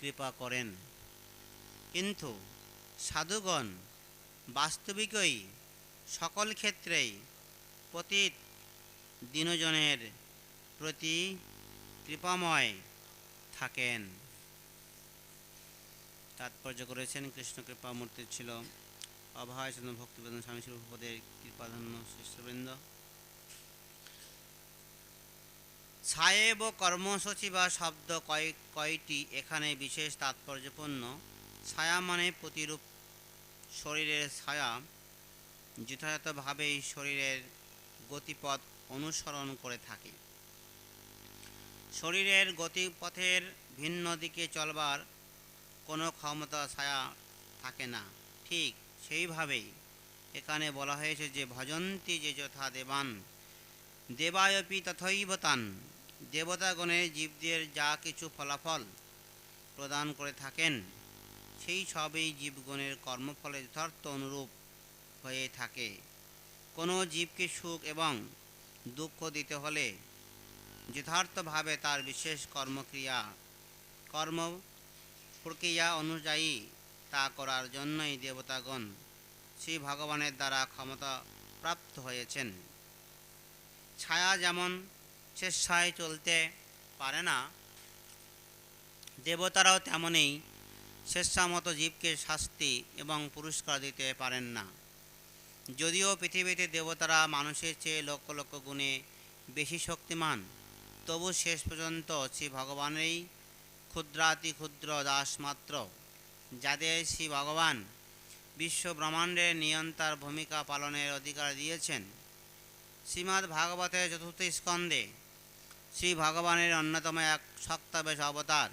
কৃপা করেন। কিন্তু সাধুগণ বাস্তবিকই সকল ক্ষেত্রেই পতিত দিনজনের প্রতি কৃপাময় থাকেন। তাৎপর্য করেছেন কৃষ্ণ কৃপা মূর্তি ছিল অভয়চন্দ্র ভক্তিবেদন স্বামী শিল্পদের কৃপাধন্য শিষ্যবৃন্দ ছায়েব কর্মসূচি বা শব্দ কয়েক কয়টি? এখানে বিশেষ তাৎপর্যপূর্ণ। ছায়া মানে প্রতিরূপ শরীরের ছায়া, যথাযথভাবেই শরীরের গতিপথ অনুসরণ করে থাকে। শরীরের গতিপথের ভিন্ন দিকে চলবার কোনো ক্ষমতা ছায়া থাকে না। ঠিক সেইভাবেই এখানে বলা হয়েছে যে, ভজন্তি যে যথা দেবান, দেবায়পি তথৈব তান দেবতাগণের জীবদের যা কিছু ফলাফল প্রদান করে থাকেন, সেই সবই জীবগণের কর্মফলে যথার্থ অনুরূপ হয়ে থাকে। কোনো জীবকে সুখ এবং দুঃখ দিতে হলে যথার্থভাবে তার বিশেষ কর্মক্রিয়া, কর্ম প্রক্রিয়া অনুযায়ী তা করার জন্যই দেবতাগণ শ্রী ভগবানের দ্বারা ক্ষমতা প্রাপ্ত হয়েছেন। ছায়া যেমন স্বেচ্ছায় চলতে পারে না, দেবতারাও তেমনই স্বেচ্ছামতো জীবকে শাস্তি এবং পুরস্কার দিতে পারেন না। যদিও পৃথিবীতে দেবতারা মানুষের চেয়ে লক্ষ লক্ষ গুণে বেশি শক্তিমান, তবু শেষ পর্যন্ত শ্রী ভগবানেরই ক্ষুদ্রাতি ক্ষুদ্র দাস মাত্র, যাদের শ্রী ভগবান বিশ্ব ব্রহ্মাণ্ডের নিয়ন্তার ভূমিকা পালনের অধিকার দিয়েছেন। শ্রীমদ্ ভাগবতের চতুর্থ স্কন্ধে শ্রী ভগবানের অন্যতম এক শক্তাবেশ অবতার।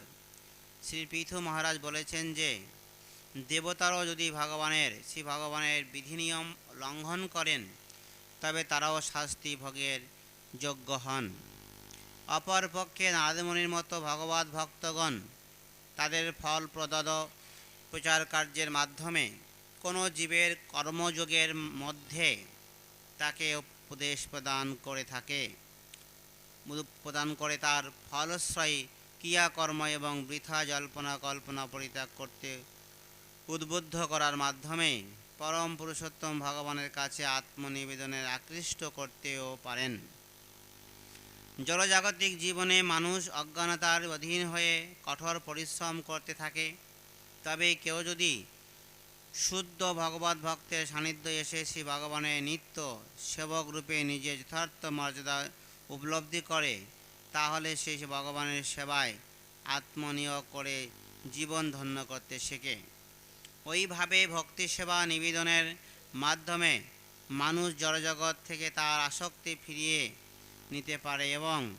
শ্রী পৃথু মহারাজ বলেছেন যে, দেবতারাও যদি ভগবানের, শ্রী ভগবানের বিধিনিয়ম লঙ্ঘন করেন, তবে তারাও শাস্তি ভোগের যোগ্য হন। অপরপক্ষে নারদমণির মতো ভগবত ভক্তগণ তাদের ফল প্রদদ প্রচার কার্যের মাধ্যমে কোনো জীবের কর্মযোগের মধ্যে তাকে উপদেশ প্রদান করে থাকে। প্রদান করে তার ফলশ্রয়ী ক্রিয়াকর্ম এবং বৃথা জল্পনা কল্পনা পরিত্যাগ করতে উদ্বুদ্ধ করার মাধ্যমে পরম পুরুষোত্তম ভগবানের কাছে আত্মনিবেদনের আকৃষ্ট করতেও পারেন। জলজাগতিক জীবনে মানুষ অজ্ঞানতার অধীন হয়ে কঠোর পরিশ্রম করতে থাকে। তবে কেউ যদি শুদ্ধ ভগবত ভক্তের সান্নিধ্য এসে শ্রী ভগবানের নিত্য সেবক রূপে নিজের যথার্থ মর্যাদা উপলব্ধি করে, তাহলে সে ভগবানের সেবায় আত্মনিয়োগ করে জীবন ধন্য করতে শেখে। ওইভাবে ভক্তি সেবা নিবেদনের মাধ্যমে মানুষ জড়জগৎ থেকে তার আসক্তি ফিরিয়ে নিতে পারে এবং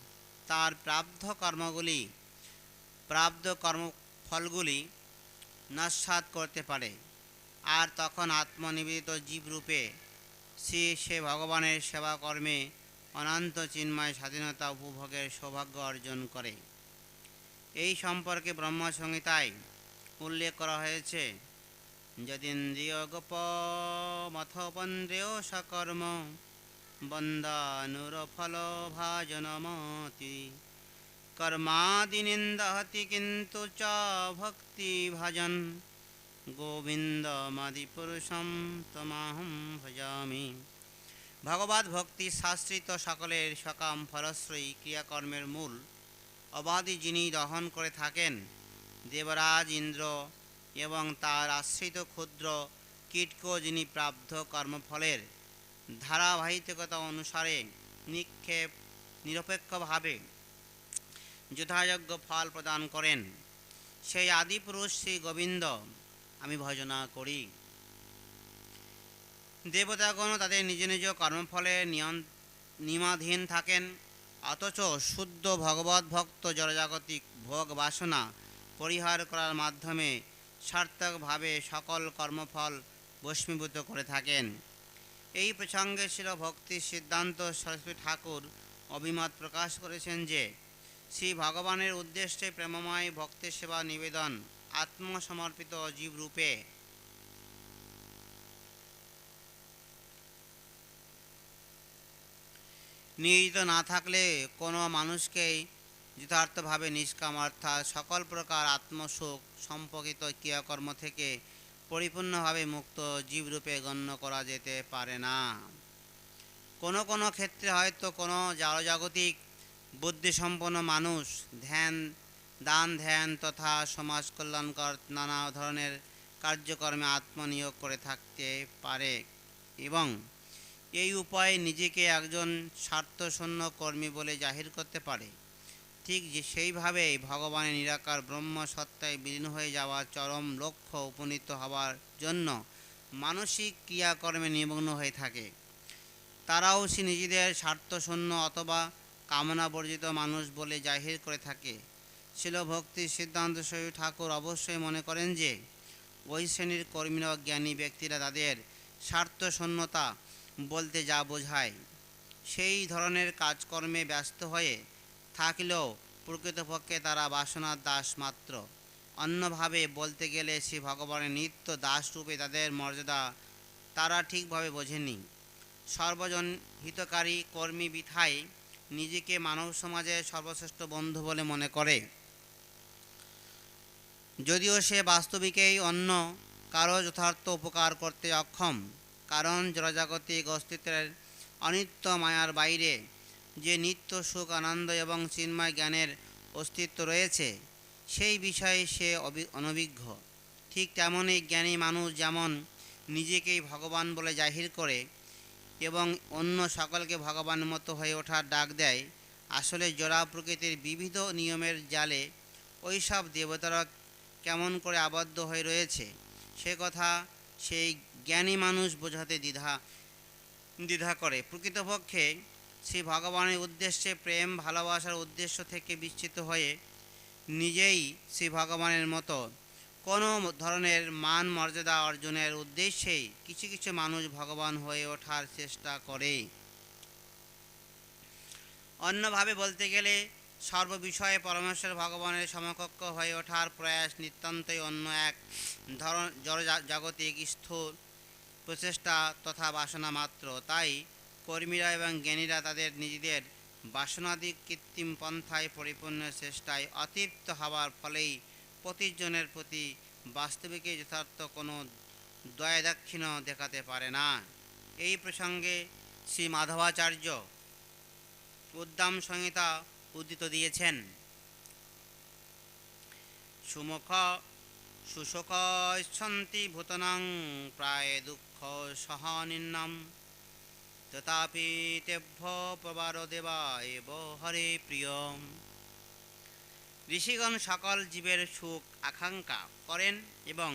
তার প্রাপ্ত কর্মগুলি, প্রাপ্ত কর্মফলগুলি নস্বাত করতে পারে। আর তখন আত্মনিবেদিত জীবরূপে সে সে ভগবানের সেবা কর্মে অনন্ত চিন্ময় স্বাধীনতা উপভোগের সৌভাগ্য অর্জন করে। এই সম্পর্কে ব্রহ্মসংহিতায় উল্লেখ করা হয়েছে, যদিন্দ্রিয় গোপ মথপন্দ্রেয় সকর্ম বন্দানুর ফল ভাজনমতি কর্মাদিনিন্দহতি কিন্তু চ ভক্তি ভজন গোবিন্দমাদিপুরুষম তমাহম ভজামি। ভগবত ভক্তি শাস্ত্রিত সকলের সকাম ফলশ্রয়ী ক্রিয়াকর্মের মূল। অবাধি যিনি দহন করে থাকেন, দেবরাজ ইন্দ্র এবং তার আশ্রিত ক্ষুদ্র কীটক যিনি প্রাপ্ত কর্মফলের ধারাবাহিকতা অনুসারে নিক্ষেপ, নিরপেক্ষভাবে যথাযোগ্য ফল প্রদান করেন। সেই আদিপুরুষ শ্রী গোবিন্দ, আমি ভজনা করি। দেবতাগণ তাদের নিজ নিজ কর্মফলে নিয়মাধীন থাকেন। অথচ শুদ্ধ ভগবত ভক্ত জড়জাগতিক ভোগ বাসনা পরিহার করার মাধ্যমে সার্থকভাবে সকল কর্মফল বস্মীভূত করে থাকেন। এই প্রসঙ্গে ছিল ভক্তির সিদ্ধান্ত সরস্বতী ঠাকুর অভিমত প্রকাশ করেছেন যে, শ্রী ভগবানের উদ্দেশ্যে প্রেমময় ভক্তের সেবা নিবেদন আত্মসমর্পিত জীবরূপে নিয়োজিত না থাকলে কোনো মানুষকেই যথার্থভাবে নিষ্কাম, অর্থাৎ সকল প্রকার আত্মসুখ, সম্পর্কিত ক্রিয়াকর্ম থেকে পরিপূর্ণভাবে মুক্ত জীবরূপে গণ্য করা যেতে পারে না। কোনো কোনো ক্ষেত্রে হয়তো কোনো জড়জাগতিক বুদ্ধিসম্পন্ন মানুষ ধ্যান, দান ধ্যান তথা সমাজ কল্যাণকর নানা ধরনের কার্যকর্মে আত্মনিয়োগ করে থাকতে পারে এবং এই উপায়ে নিজেকে একজন স্বার্থশূন্য কর্মী বলে জাহির করতে পারে। ঠিক যে সেইভাবেই ভগবানের নিরাকার ব্রহ্ম সত্তায় বিলীন হয়ে যাওয়া চরম লক্ষ্য উপনীত হওয়ার জন্য মানসিক ক্রিয়াকর্মে নিমগ্ন হয়ে থাকে। তারাও সে নিজেদের স্বার্থশূন্য অথবা কামনা বর্জিত মানুষ বলে জাহির করে থাকে। ছিল ভক্তি সিদ্ধান্ত শরীর ঠাকুর অবশ্যই মনে করেন যে, ওই শ্রেণির কর্মীরা জ্ঞানী ব্যক্তিরা তাদের স্বার্থশূন্যতা বলতে যা বোঝায়। সেই ধরনের কাজকর্মে ব্যস্ত হয়ে থাকলেও প্রকৃতপক্ষে তারা বাসনার দাস মাত্র। অন্যভাবে বলতে গেলে শ্রী ভগবানের নিত্য দাসরূপে তাদের মর্যাদা তারা ঠিকভাবে বোঝেনি সর্বজন হিতকারী কর্মী বিথায় নিজেকে মানব সমাজের সর্বশ্রেষ্ঠ বন্ধু বলে মনে করে। যদিও সে বাস্তবিকেই অন্য কারও যথার্থ উপকার করতে অক্ষম কারণ জড়জাগতিক অস্তিত্বের অনিত্য মায়ার বাইরে যে নিত্য সুখ, আনন্দ এবং চিন্ময় জ্ঞানের অস্তিত্ব রয়েছে, সেই বিষয়ে সে অনভিজ্ঞ। ঠিক তেমনই জ্ঞানী মানুষ যেমন নিজেকেই ভগবান বলে জাহির করে এবং অন্য সকলকে ভগবান মতো হয়ে ওঠার ডাক দেয়, আসলে জোড়া প্রকৃতির বিবিধ নিয়মের জালে ওইসব দেবতারা কেমন করে আবদ্ধ হয়ে রয়েছে, সে কথা সেই জ্ঞানী মানুষ বোঝাতে দ্বিধা দ্বিধা করে। প্রকৃতপক্ষে শ্রী ভগবানের উদ্দেশ্যে প্রেম, ভালোবাসার উদ্দেশ্য থেকে বিচ্ছিত হয়ে নিজেই শ্রী ভগবানের মতো কোনো ধরনের মান মর্যাদা অর্জনের উদ্দেশ্যেই কিছু কিছু মানুষ ভগবান হয়ে ওঠার চেষ্টা করে। অন্যভাবে বলতে গেলে, সর্ববিষয়ে পরমেশ্বর ভগবানের সমকক্ষ হয়ে ওঠার প্রয়াস নিতান্তই অন্য এক ধরন জড়জাগতিক স্থূল প্রচেষ্টা তথা বাসনা মাত্র। তাই কর্মীরা এবং জ্ঞানীরা তাদের নিজেদের বাসনাদি কৃত্রিম পন্থায় পরিপূর্ণ চেষ্টায় অতৃপ্ত হওয়ার ফলেই প্রতিজনের প্রতি বাস্তবিকে যথার্থ কোনো দয়া দাক্ষিণ্য দেখাতে পারে না। এই প্রসঙ্গে শ্রী মাধবাচার্য উদ্দাম সংহিতা উদ্ধৃত দিয়েছেন। সুমুখ ইচ্ছন্তি ভূতনাং প্রায় দুঃখ সহনিন্নাম তথাপি তেভ্য প্রবার দেবা এব হরে প্রিয় ঋষিগণ সকল জীবের সুখ আকাঙ্ক্ষা করেন এবং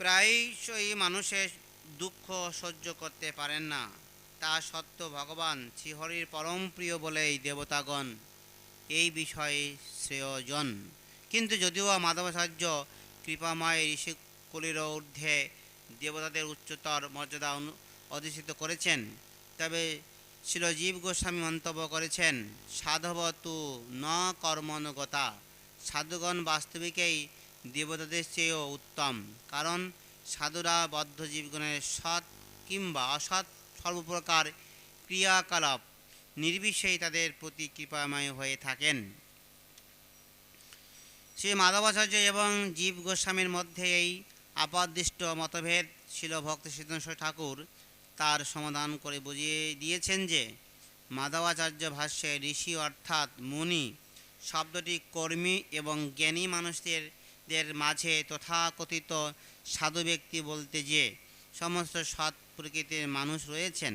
প্রায়শই মানুষের দুঃখ সহ্য করতে পারেন না তা সত্ত্বেও ভগবান শ্রীহরির পরম প্রিয় বলেই দেবতাগণ এই বিষয়ে শ্রেয়জন কিন্তু যদিও মাধবাচার্য কৃপাময় ঋষিকুলির ঊর্ধ্বে দেবতাদের উচ্চতর মর্যাদা অধিষ্ঠিত করেছেন। তবে শিলজীব গোস্বামী মন্তব্য করেছেন সাধব তু ন কর্মনুগতা। সাধুগণ বাস্তবিকেই দেবতাদের চেয়েও উত্তম। কারণ সাধুরা বদ্ধ জীবগণের সৎ কিংবা অসৎ সর্বপ্রকার ক্রিয়াকলাপ নির্বিশেষেই তাদের প্রতি কৃপাময় হয়ে থাকেন। শ্রী মাধবাচার্য এবং জীব গোস্বামীর মধ্যে এই আপাদৃষ্ট মতভেদ ছিল ভক্ত সিদ্ধেশ্বর ঠাকুর তার সমাধান করে বুঝিয়ে দিয়েছেন যে মাধবাচার্য ভাষ্যে ঋষি অর্থাৎ মুনি শব্দটি কর্মী এবং জ্ঞানী মানুষদের দের মাঝে তথাকথিত সাধু ব্যক্তি বলতে যে সমস্ত সৎ প্রকৃতির মানুষ রয়েছেন,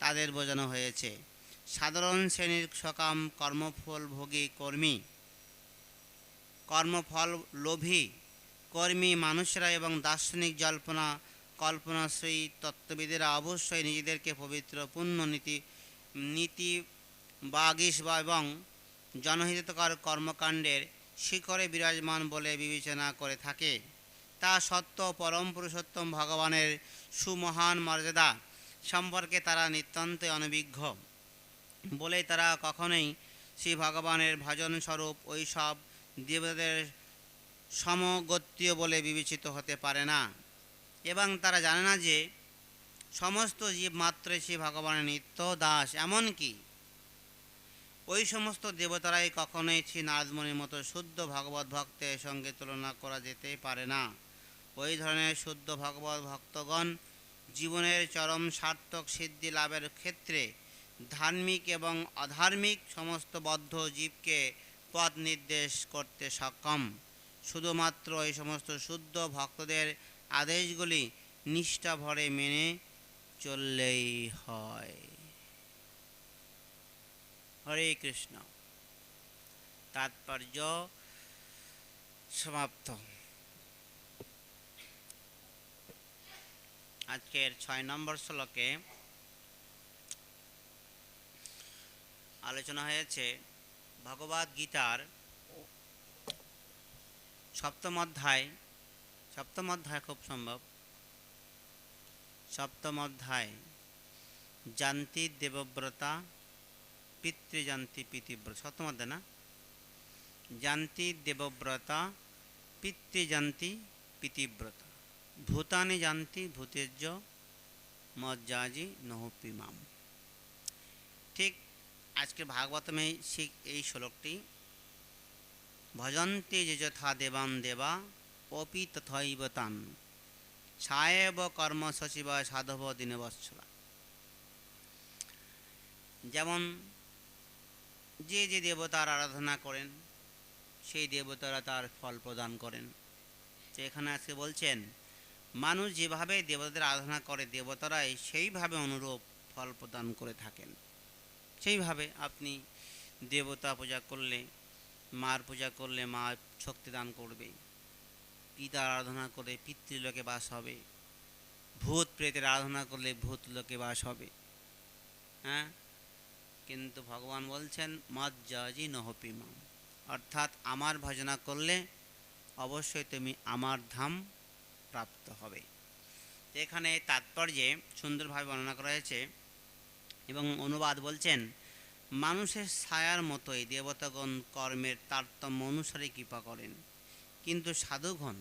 তাদের বোঝানো হয়েছে। সাধারণ শ্রেণির সকাম কর্মফল ভোগী কর্মী, কর্মফল লোভী কর্মী, মানুষরা এবং দার্শনিক জল্পনা কল্পনাশ্রয়ী তত্ত্ববিদেরা অবশ্যই নিজেদেরকে পবিত্র পুণ্য নীতি নীতি বাগিস বা এবং জনহিতকর কর্মকাণ্ডের শিখরে বিরাজমান বলে বিবেচনা করে থাকে। তা সত্য পরম পুরুষোত্তম ভগবানের সুমহান মর্যাদা সম্পর্কে তারা নিতান্তই অনভিজ্ঞ। বলে তারা কখনোই শ্রী ভগবানের ভজন স্বরূপ ওই সব দেবতাদের সমগত্যীয় বলে বিবেচিত হতে পারে না। এবং তারা জানে না যে সমস্ত জীব মাত্রই শ্রী ভগবানের নিত্য দাস, এমনকি ওই সমস্ত দেবতারাই কখনোই শ্রী নারদমণির মতো শুদ্ধ ভগবত ভক্তের সঙ্গে তুলনা করা যেতে পারে না। ওই ধরনের শুদ্ধ ভগবত ভক্তগণ জীবনের চরম সার্থক সিদ্ধি লাভের ক্ষেত্রে ধার্মিক এবং অধার্মিক সমস্ত বদ্ধ জীবকে পথ নির্দেশ করতে সক্ষম। শুধুমাত্র এই সমস্ত শুদ্ধ ভক্তদের আদেশগুলি নিষ্ঠা ভরে মেনে চললেই হয়। হরে কৃষ্ণ। তাৎপর্য সমাপ্ত। আজকের ছয় নম্বর শ্লোকে আলোচনা হয়েছে ভগবদ গীতার সপ্তম অধ্যায় সপ্তম অধ্যায় খুব সম্ভব। সপ্তম অধ্যায় জান্তি দেবব্রতা পিতৃজান্তি পিতৃব্রত সপ্তম অধ্যায় না? জান্তি দেবব্রতা পিতৃজান্তি পিতিব্রতা ভূতানি জান্তি ভূতেজ্য মজ্জাজি নহপিমাম ঠিক আজকে ভাগবতমে শিখ এই শ্লোকটি ভজন্তে যে যথা দেবান দেবা, অপি তথৈব তান ছায়েব কর্ম সচিব সাধব দিনবৎসলা। যেমন, যে যে দেবতার আরাধনা করেন, সেই দেবতারা তার ফল প্রদান করেন। তো এখানে আজকে বলছেন, মানুষ যেভাবে দেবতাদের আরাধনা করে, দেবতারাই সেইভাবে অনুরূপ ফল প্রদান করে থাকেন। সেইভাবে আপনি দেবতা পূজা করলে মার পূজা করলে মা শক্তি দান করবে। পিতার আরাধনা করলে পিতৃলোকে বাস হবে। ভূত প্রেতের আরাধনা করলে ভূত লোকে বাস হবে। হ্যাঁ? কিন্তু ভগবান বলছেন, মজ্জাজি নহপিমাম অর্থাৎ আমার ভজনা করলে অবশ্যই তুমি আমার ধাম প্রাপ্ত হবে। এখানে তাৎপর্যে সুন্দরভাবে বর্ণনা করা হয়েছে এবং অনুবাদ বলছেন মানুষের ছায়ার মতোই দেবতাগণ কর্মের তারতম্য অনুসারে কৃপা করেন। কিন্তু সাধুগণ,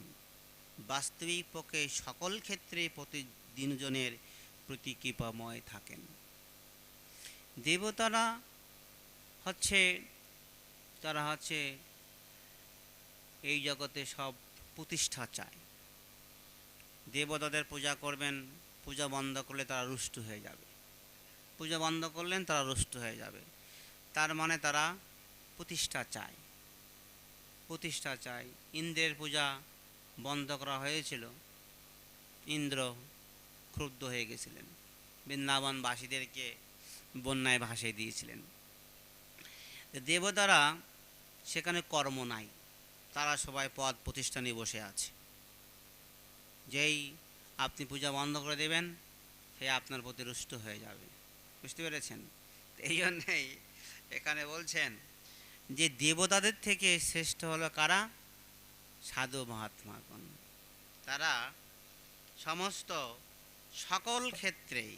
বাস্তবিক পক্ষে সকল ক্ষেত্রে প্রতিদিনজনের প্রতি কৃপাময় থাকেন। দেবতারা হচ্ছে, তারা হচ্ছে এই জগতে সব প্রতিষ্ঠা চায়। দেবতাদের পূজা করবেন, পূজা বন্ধ করলে তারা রুষ্ট হয়ে যাবে। পূজা বন্ধ করলেন, তারা রুষ্ট হয়ে যাবে। তার মানে তারা প্রতিষ্ঠা চায়। প্রতিষ্ঠা চায়। ইন্দ্রের পূজা বন্ধ করা হয়েছিল। ইন্দ্র ক্রুদ্ধ হয়ে গেছিলেন। বৃন্দাবনবাসীদেরকে বন্যায় ভাসিয়ে দিয়েছিলেন। দেবতারা সেখানে কর্ম নাই। তারা সবাই পদ প্রতিষ্ঠানে বসে আছে। যেই আপনি পূজা বন্ধ করে দেবেন, সে আপনার প্রতি রুষ্ট হয়ে যাবে। বুঝতে পেরেছেন? এই জন্যেই এখানে বলছেন যে দেবতাদের থেকে শ্রেষ্ঠ হলো কারা? সাধু মহাত্মাগণ তারা সমস্ত সকল ক্ষেত্রেই,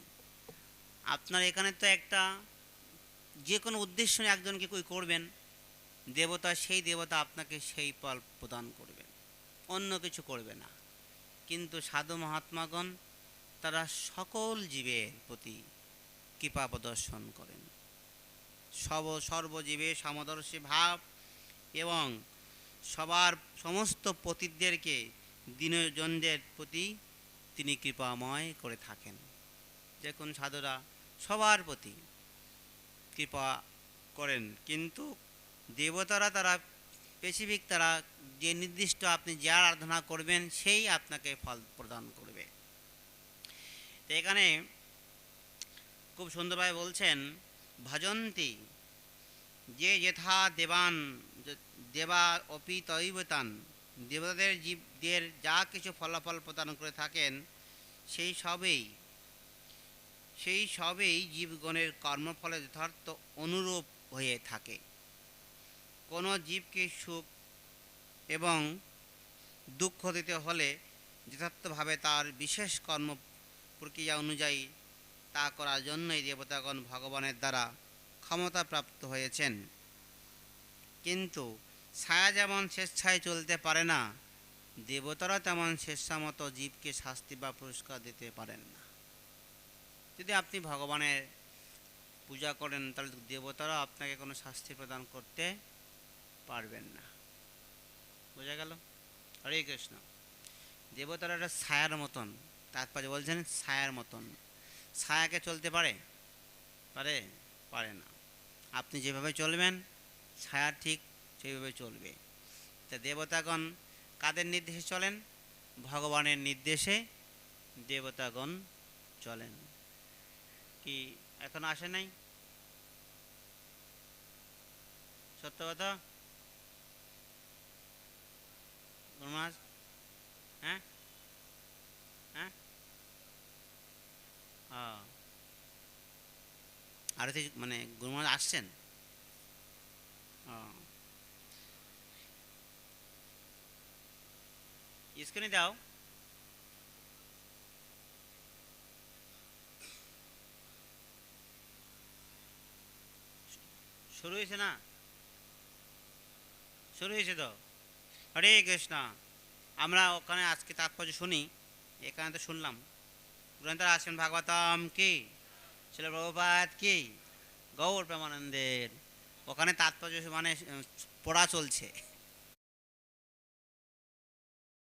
আপনার এখানে তো একটা যে কোনো উদ্দেশ্য নিয়ে একজনকে কই করবেন, দেবতা, সেই দেবতা আপনাকে সেই ফল প্রদান করবেন অন্য কিছু করবে না। কিন্তু সাধু মহাত্মাগণ তারা সকল জীবের প্রতি কৃপা প্রদর্শন করেন। সব সর্বজীবে সমদর্শী ভাব এবং সবার সমস্ত পতিদেরকে দিনজনদের প্রতি তিনি কৃপাময় করে থাকেন। দেখুন সাধুরা, সবার প্রতি কৃপা করেন, কিন্তু দেবতারা তারা স্পেসিফিক তারা যে নির্দিষ্ট আপনি যার আরাধনা করবেন, সেই আপনাকে ফল প্রদান করবে। তো এখানে খুব সুন্দরভাবে বলছেন ভজন্তি। যে যথা দেবান দেবা অপি তৈবতান দেবতাদের জীবদের যা কিছু ফলাফল প্রদান করে থাকেন, সেই সবেই সেই সবেই জীবগণের কর্মফলে যথার্থ অনুরূপ হয়ে থাকে। কোনো জীবকে সুখ এবং দুঃখ দিতে হলে যথার্থভাবে তার বিশেষ কর্ম প্রক্রিয়া অনুযায়ী তা করার জন্যই দেবতাগণ ভগবানের দ্বারা ক্ষমতা প্রাপ্ত হয়েছেন। কিন্তু ছায়া যেমন স্বেচ্ছায় চলতে পারে না, দেবতারা তেমন স্বেচ্ছামতো জীবকে শাস্তি বা পুরস্কার দিতে পারেন না। যদি আপনি ভগবানের পূজা করেন, তাহলে দেবতারাও আপনাকে কোনো শাস্তি প্রদান করতে পারবেন না। বোঝা গেল? হরে কৃষ্ণ। দেবতারা একটা ছায়ার মতন তাৎপর্য বলছেন ছায়ার মতন। ছায়াকে চলতে পারে? পারে? পারে না। আপনি যেভাবে চলবেন, ছায়া ঠিক সেইভাবে চলবে। তা দেবতাগণ কাদের নির্দেশে চলেন? ভগবানের নির্দেশে দেবতাগণ চলেন। কি এখন আসে নাই? সত্য কথা? হ্যাঁ? হ্যাঁ? আর হচ্ছে মানে গুরুমাস আসছেন? ও স্ক্রিনে দাও। শুরু হয়েছে না? শুরু হয়েছে তো? হরে কৃষ্ণ। আমরা ওখানে আজকে তাৎপর্য শুনি, এখানে তো শুনলাম। গ্রন্থরা আসেন ভাগবতম কি? ছিল প্রভুপাত কি? গৌর প্রেমানন্দের। ওখানে তাৎপর্য মানে পড়া চলছে।